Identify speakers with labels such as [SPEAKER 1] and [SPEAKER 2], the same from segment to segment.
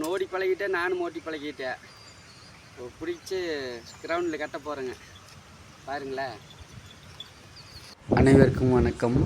[SPEAKER 1] அவன் ஓடி பழகிட்டேன் நானும் ஓட்டி பழகிட்டேன். இப்போ பிடிச்சி கிரவுண்டில் கட்ட போகிறேங்க பாருங்களேன். அனைவருக்கும் வணக்கம்.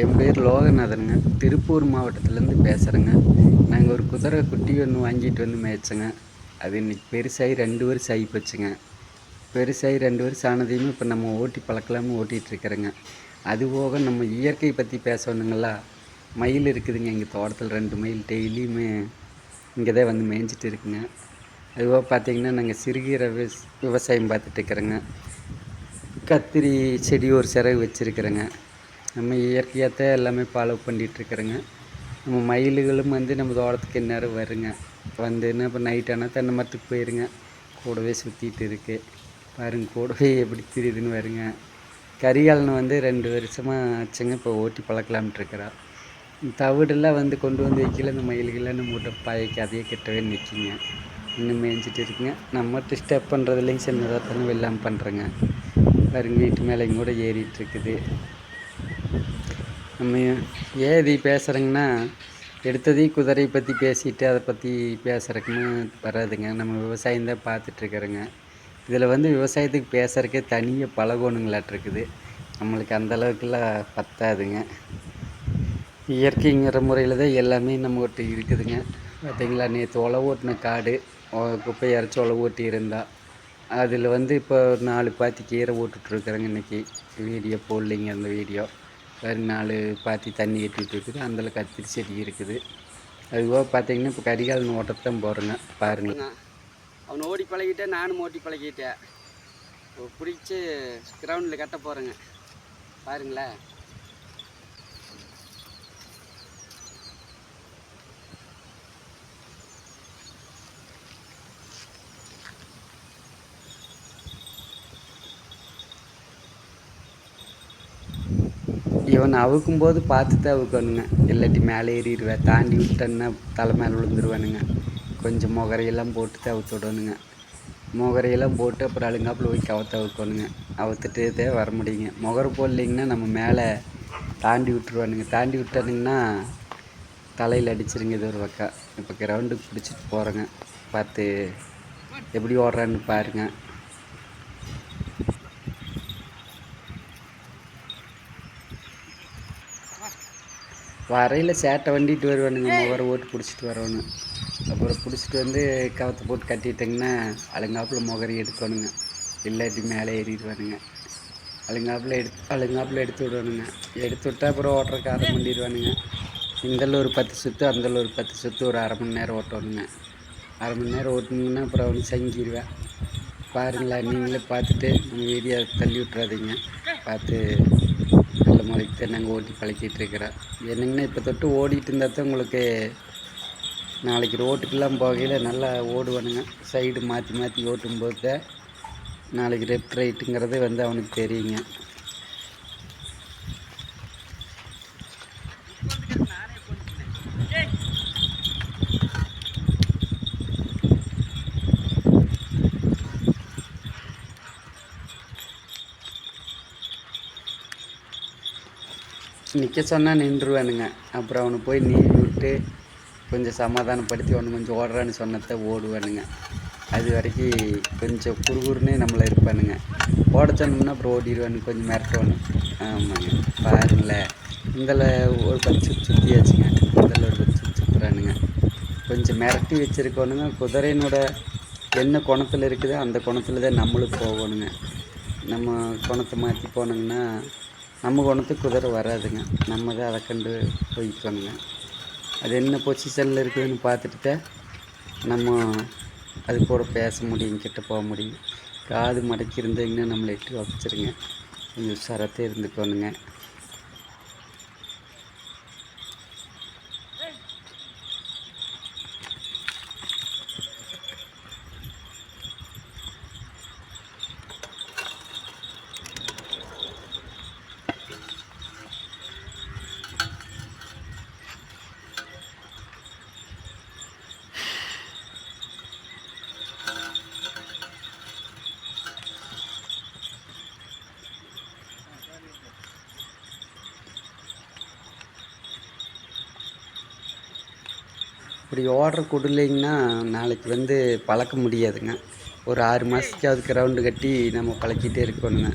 [SPEAKER 1] என் பேர் லோகநாதனுங்க. திருப்பூர் மாவட்டத்துலேருந்து பேசுகிறேங்க நாங்கள் ஒரு குதிரை குட்டி ஒன்று வாங்கிட்டு வந்து மேய்ச்சோங்க. அது இன்னைக்கு பெருசாகி ரெண்டு வருஷம் ஆகி போச்சுங்க. பெருசாகி ரெண்டு வருஷம் ஆனதையுமே இப்போ நம்ம ஓட்டி பழக்கலாமல் ஓட்டிகிட்ருக்குறேங்க அது போக நம்ம இயற்கை பற்றி பேசணுங்களா? மயில் இருக்குதுங்க. எங்கள் தோட்டத்தில் ரெண்டு மயில் டெய்லியுமே இங்கே தான் வந்து மேய்ஞ்சிட்டு இருக்குங்க. அதுவாக பார்த்தீங்கன்னா நாங்கள் சிறுகீரை விவஸ் விவசாயம் பார்த்துட்டு இருக்கிறோங்க. கத்திரி செடி ஒரு சிறகு வச்சுருக்குறேங்க. நம்ம இயற்கையாக தான் எல்லாமே ஃபாலோ பண்ணிகிட்ருக்குறோங்க நம்ம மயில்களும் வந்து நம்ம தோட்டத்துக்கு இந்நேரம் வருங்க. வந்துன்னா இப்போ நைட் ஆனால் தென்னை மரத்துக்கு போயிருங்க. கூடவே சுற்றிட்டு இருக்கு. பாருங்க கூடவே எப்படி தெரியுதுன்னு வருங்க கரிகாலனை வந்து ரெண்டு வருஷமாக ஆச்சுங்க இப்போ ஓட்டி பழக்கலாம்ட்டு இருக்கிறா. தவிடெல்லாம் வந்து கொண்டு வந்து வைக்கல. இந்த மயில்கள்லாம் நம்ம விட்ட பாய்க்கு அதையே கெட்டவே நிற்கிங்க. இன்னும் மேய்ஞ்சிட்டு இருக்குங்க. நம்ம டிஸ்டர்ப் பண்ணுறதுலையும் சின்னதாக தானே வெள்ளாமல் பண்ணுறேங்க பாருங்க வீட்டு மேலேயும் கூட ஏறிட்டு இருக்குது. நம்ம ஏதி பேசுகிறோங்கன்னா பேசுகிறேங்கன்னா எடுத்ததே குதிரையை பற்றி பேசிட்டு அதை பற்றி பேசுகிறக்குன்னு வராதுங்க. நம்ம விவசாயம் தான் பார்த்துட்ருக்குறோங்க இதில் வந்து விவசாயத்துக்கு பேசுகிறக்கே தனியாக பழகணுங்களாட்டிருக்குது நம்மளுக்கு அந்தளவுக்குலாம் பத்தாதுங்க. இயற்கைங்கிற முறையில் தான் எல்லாமே நம்மகிட்ட இருக்குதுங்க. பார்த்தீங்களா நேற்று உழவு ஓட்டின காடு ஒ- குப்பையை அரைச்சி ஓட்டி இருந்தா அதில் வந்து இப்போ ஒரு நாலு பாத்தி கீரை ஓட்டுட்ருக்குறேங்க இன்னைக்கு. வீடியோ போடலிங்க அந்த வீடியோ. வேறு நாலு பாத்தி தண்ணி கட்டிகிட்டு இருக்குது. அதில் கத்திரி செடி இருக்குது. அதுபோக பார்த்தீங்கன்னா இப்போ கரிகாலன் ஓட்டத்தான் போகிறேங்க பாருங்க. அவனை ஓடி பழகிட்டேன் நானும் ஓட்டி பழகிட்டேன். பிடிச்சி கிரவுண்டில் கட்ட போகிறேங்க பாருங்களேன். இவன் அவுக்கும்போது பார்த்து தான் அவுக்கணுங்க. இல்லாட்டி மேலே ஏறிடுவேன் தாண்டி விட்டேன்னா தலை மேலே விழுந்துருவானுங்க. கொஞ்சம் முகரையெல்லாம் போட்டு தான் அவுத்து விடணுங்க. முகரையெல்லாம் போட்டு அப்புறம் அழுங்காப்பில் போய் கவத்த அவுக்கணுங்க. அவுத்துட்டு தான் வர முடியுங்க. முகரை போடலிங்கன்னா நம்ம மேலே தாண்டி விட்டுருவானுங்க. தாண்டி விட்டானுங்கன்னா தலையில் அடிச்சிருங்க இது ஒரு பக்கம். இப்போ கிரவுண்டுக்கு பிடிச்சிட்டு போகிறேங்க பார்த்து எப்படி ஓடுறான்னு பாருங்கள் வரையில் சேட்டை வண்டிட்டு வருவானுங்க. முகர ஓட்டு பிடிச்சிட்டு வரணும் அப்புறம் பிடிச்சிட்டு வந்து கவத்தை போட்டு கட்டிட்டேங்கன்னா அழுங்காப்பில் முகரி எடுக்கணுங்க. இல்லாட்டி மேலே ஏறிடுவானுங்க. அழுங்காப்பில் எடுத்து அழுங்காப்பில் எடுத்து விடுவானுங்க. எடுத்து விட்டா அப்புறம் ஓட்டுறக்கு அரை பண்ணிடுவானுங்க இந்தல ஒரு பத்து சுற்று அந்தல ஒரு பத்து சுற்று ஒரு அரை மணி நேரம் ஓட்டணுங்க. அரை மணி நேரம் ஓட்டினீங்கன்னா அப்புறம் அவனு சங்கிடுவேன் பாருங்களேன் நீங்களே பார்த்துட்டு நம்ம வீடியோ தள்ளி விட்றாதீங்க பார்த்து அந்த மாதிரி தென்னங்க நாங்கள் ஓட்டி பழக்கிட்டு இருக்கிறேன் என்னங்கன்னா இப்போ தொட்டு ஓடிட்டு இருந்தால் தான் உங்களுக்கு நாளைக்கு ரோட்டுக்கெல்லாம் போகையில் நல்லா ஓடுவானுங்க. சைடு மாற்றி மாற்றி ஓட்டும்போது தான் நாளைக்கு லெஃப்ட் ரைட்டுங்கிறது வந்து அவனுக்கு தெரியுங்க. நிற்க சொன்னால் நின்றுவானுங்க அப்புறம் அவனை போய் நீவி விட்டு கொஞ்சம் சமாதானப்படுத்தி ஒன்று கொஞ்சம் ஓடுறான்னு சொன்னதை ஓடுவானுங்க. அது வரைக்கும் கொஞ்சம் குறுகுறுன்னே நம்மளை இருப்பானுங்க. ஓட சொன்னோம்னா அப்புறம் ஓடிடுவானு கொஞ்சம் மிரட்டணும் ஆமாங்க. பாருங்களேன் இதில் ஒரு பத்து சுற்றியாச்சுங்க இதில் ஒரு பத்து சுற்றுறானுங்க கொஞ்சம் மிரட்டி வச்சுருக்கோனுங்க குதிரையினோட என்ன குணத்தில் இருக்குதோ அந்த குணத்தில் தான் நம்மளும் போகணுங்க. நம்ம குணத்தை மாற்றி போனோங்கன்னா நம்ம குணத்துக்கு குதிரை வராதுங்க. நம்ம தான் அதை கண்டு போய்க்கணுங்க அது என்ன பொசிஷனில் இருக்குதுன்னு பார்த்துட்டு தான் நம்ம அது கூட பேச முடியும் கிட்ட போக முடியும். காது மடக்கி இருந்தீங்கன்னா நம்மளை எட்டு வச்சுருங்க. கொஞ்சம் உஷாரத்தே இருந்துக்கணுங்க. இப்படி ஓடுற குடிலைங்கன்னா நாளைக்கு வந்து பழக்க முடியாதுங்க. ஒரு ஆறு மாதத்துக்கு அதுக்கு ரவுண்டு கட்டி நம்ம பழக்கிட்டே இருக்கணுங்க.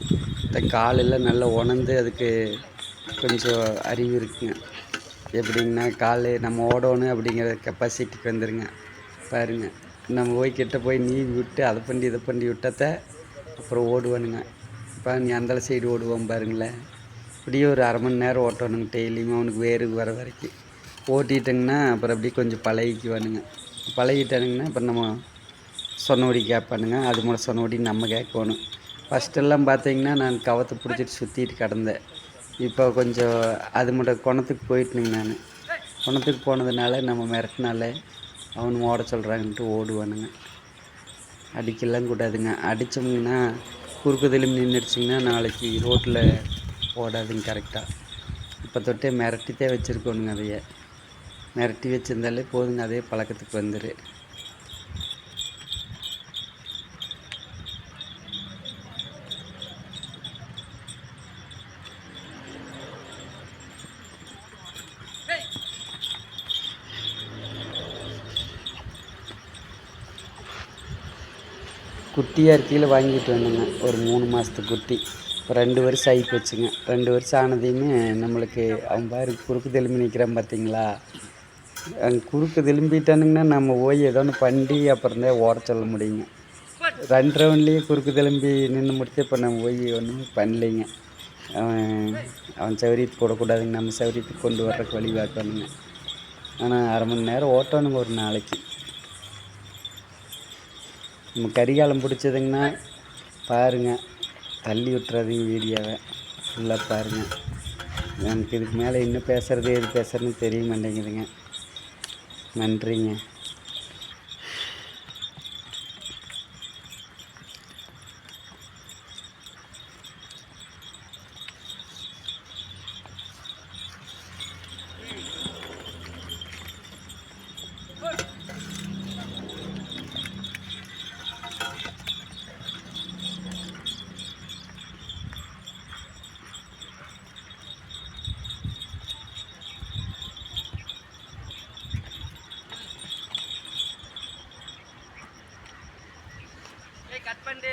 [SPEAKER 1] இந்த காலெல்லாம் நல்லா உணர்ந்து அதுக்கு கொஞ்சம் அறிவு இருக்குங்க. எப்படிங்கன்னா கால் நம்ம ஓடணும் அப்படிங்கிற கெப்பாசிட்டிக்கு வந்துருங்க. பாருங்க நம்ம போய் கிட்ட போய் நீவி விட்டு அதை பண்ணி இதை பண்ணி விட்டத்த அப்புறம் ஓடுவானுங்க. இப்போ நீ அந்த சைடு ஓடுவோம் பாருங்களேன். இப்படியே ஒரு அரை மணி நேரம் ஓட்டணுங்க டெய்லியுமே அவனுக்கு வேறு வர வரைக்கும். ஓட்டிட்டங்கன்னா அப்புறம் அப்படியே கொஞ்சம் பழகிக்குவானுங்க. பழகிட்டானுங்கன்னா அப்புறம் நம்ம சொன்னபடி கேட்பானுங்க. அது மூலம் சொன்னபடி நம்ம கேட்கணும். ஃபஸ்ட்டெல்லாம் பார்த்தீங்கன்னா நான் கவத்தை பிடிச்சிட்டு சுற்றிட்டு கடந்தேன். இப்போ கொஞ்சம் அது மட்டும் குணத்துக்கு போயிட்டுனுங்க நான். குணத்துக்கு போனதுனால நம்ம மிரட்டினால அவனு ஓட சொல்கிறாங்கன்ட்டு ஓடுவானுங்க. அடிக்கலாம் கூடாதுங்க. அடித்தோம்னா குறுக்கு தெளிவு நின்றுடுச்சிங்கன்னா நாளைக்கு ரோட்டில் ஓடாதுங்க கரெக்டாக இப்போ தொட்டே மிரட்டித்தே வச்சுருக்கோனுங்க அதையே. மிரட்டி வச்சுருந்தாலே போதுங்க அதே பழக்கத்துக்கு வந்துரு. குட்டியாக இருக்கையில் வாங்கிட்டு வந்தேங்க ஒரு மூணு மாதத்து குட்டி. இப்போ ரெண்டு வருஷம் ஆகி போச்சுங்க ரெண்டு வருஷம் ஆனதையுமே நம்மளுக்கு அவன் பாரு குறுக்கு தெலும்பி நிற்கிறான் பார்த்தீங்களா அங்கே குறுக்கு திரும்பிட்டானுங்கன்னா நம்ம போய் ஏதோ ஒன்று பண்ணி அப்புறம் தான் ஓட சொல்ல முடியுங்க. ரெண்டு ரவுண்ட்லேயே குறுக்கு திரும்பி நின்று முடிச்சு இப்போ நம்ம போய் ஒன்றும் பண்ணலைங்க. அவன் அவன் சௌரியத்துக்கு போடக்கூடாதுங்க. நம்ம சௌரியத்துக்கு கொண்டு வர்றதுக்கு வழி பார்க்கணுங்க. ஆனால் அரை மணி நேரம் ஓட்டணுங்க ஒரு நாளைக்கு. நம்ம கரிகாலம் பிடிச்சதுங்கன்னா பாருங்கள் தள்ளி விட்டுறாதீங்க வீடியோவை. ஃபுல்லாக பாருங்கள் எனக்கு இதுக்கு மேலே என்ன பேசுகிறது எது பேசுகிறதுன்னு தெரிய மாட்டேங்குதுங்க. நன்றிங்க.
[SPEAKER 2] கட் பண்ணு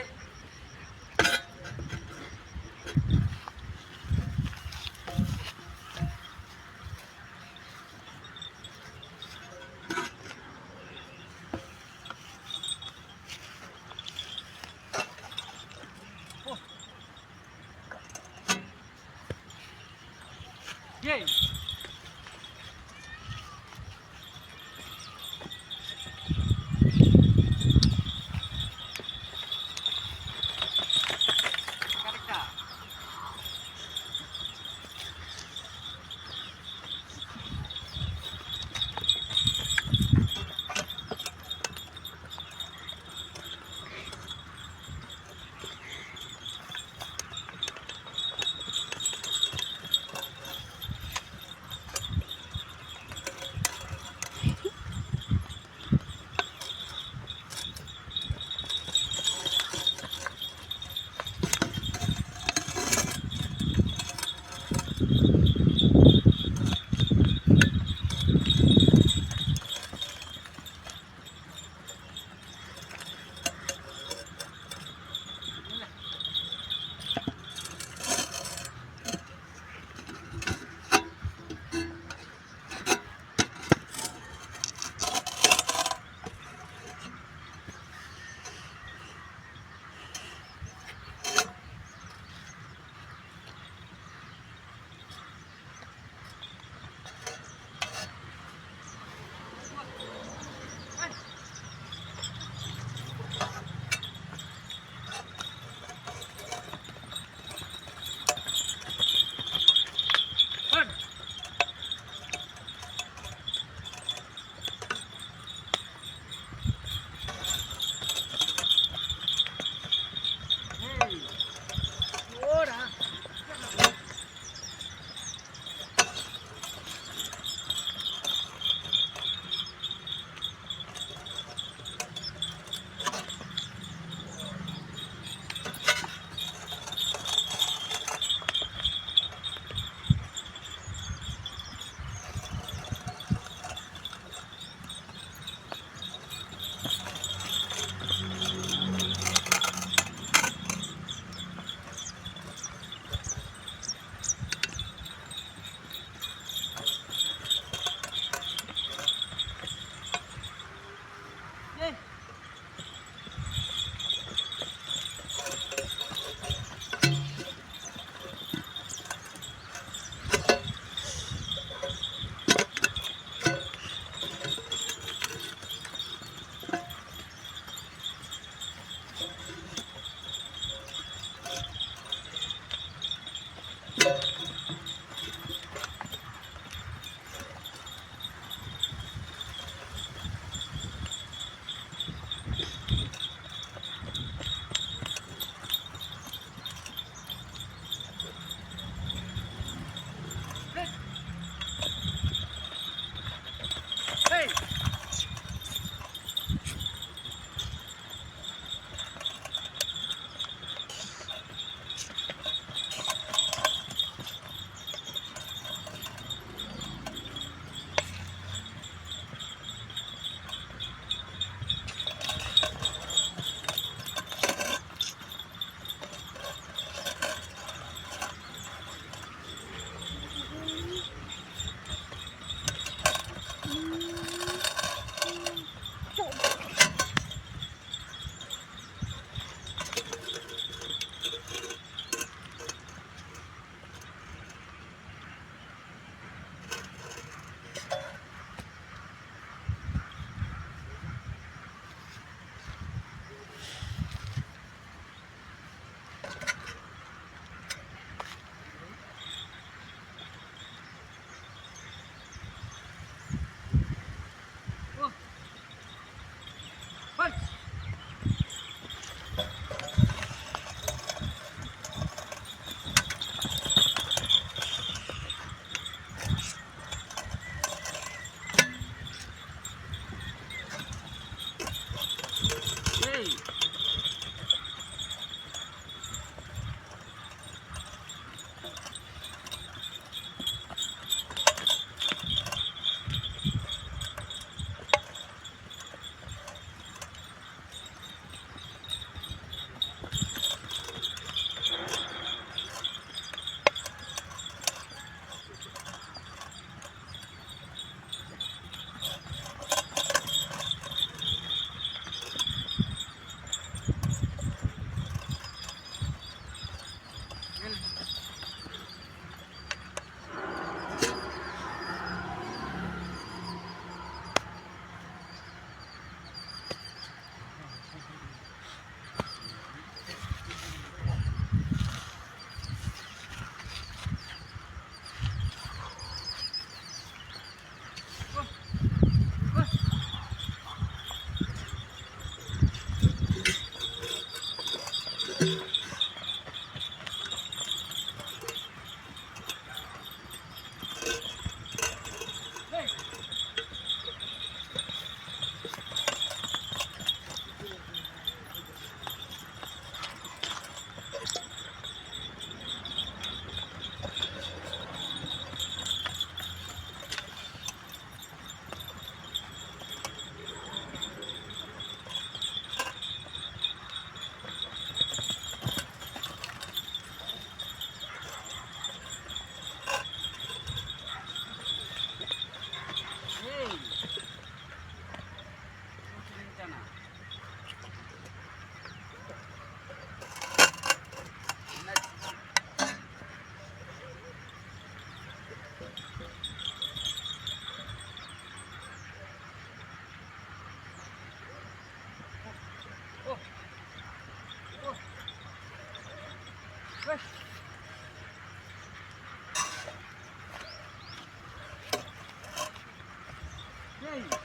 [SPEAKER 2] নেই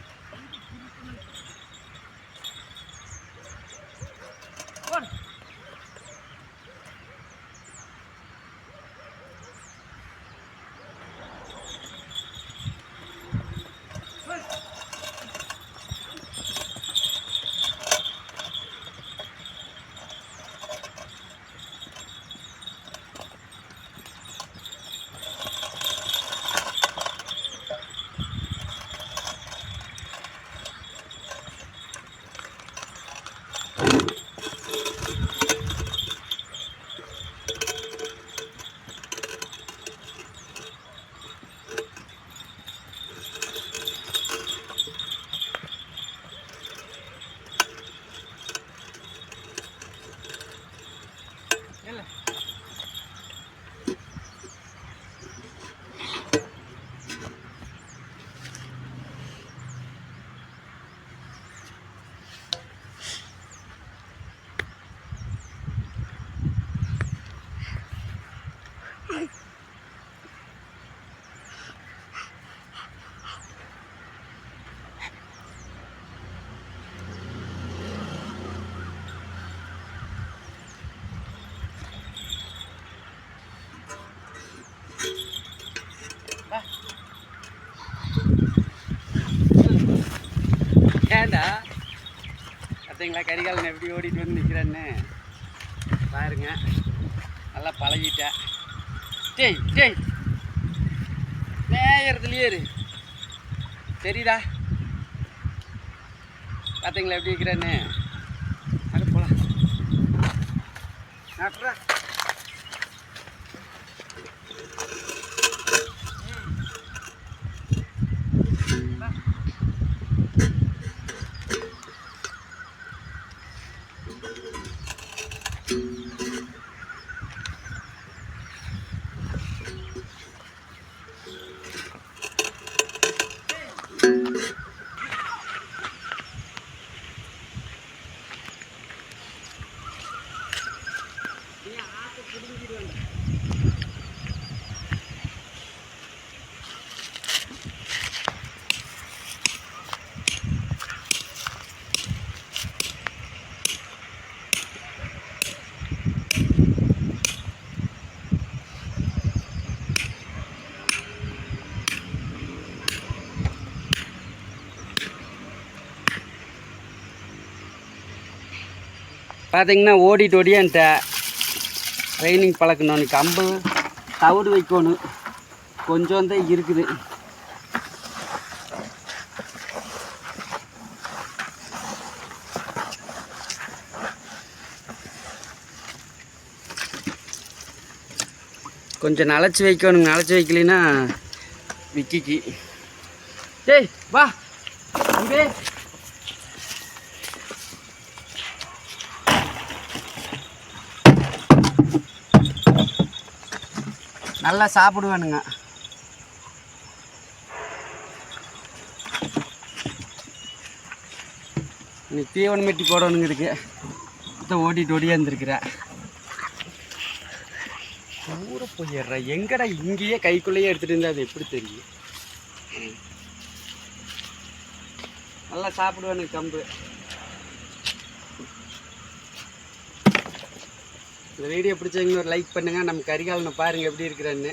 [SPEAKER 2] ஏன்டா பார்த்தீங்களா கரிகாலன் எப்படி ஓடிட்டு வந்து நிற்கிறேன்னு பாருங்க. நல்லா பழகிட்டேன் டேய் டேய். நேயறதுலையே இரு தெரியுதா? பார்த்தீங்களா எப்படி இருக்கிறேன்னு? அது போலாம். நட்றா பார்த்தீங்கன்னா ஓடிட்டு ஓடியான்ட்ட ட்ரைனிங் பழக்கணும். கம்பு தவிடு வைக்கணும். கொஞ்சம் தான் இருக்குது. கொஞ்சம் நனைச்சி வைக்கணும். நனைச்சி வைக்கலைன்னா விக்கிக்கு. டேய் வா. இங்கே. நல்லா சாப்பிடுவானுங்க. நீ தீவனம் மெட்டி போடணுங்க இருக்கு மொத்தம் ஓட்டிட்டு ஓடியா இருந்திருக்கிற ஊற போயிடுற. எங்கடா இங்கேயே கைக்குள்ளேயே எடுத்துகிட்டு இருந்தா அது எப்படி தெரியும்? நல்லா சாப்பிடுவானுங்க கம்பு. இந்த வீடியோ பிடிச்சவங்க ஒரு லைக் பண்ணுங்கள் நம்ம கரிகாலனை பாருங்கள் எப்படி இருக்கிறான்னு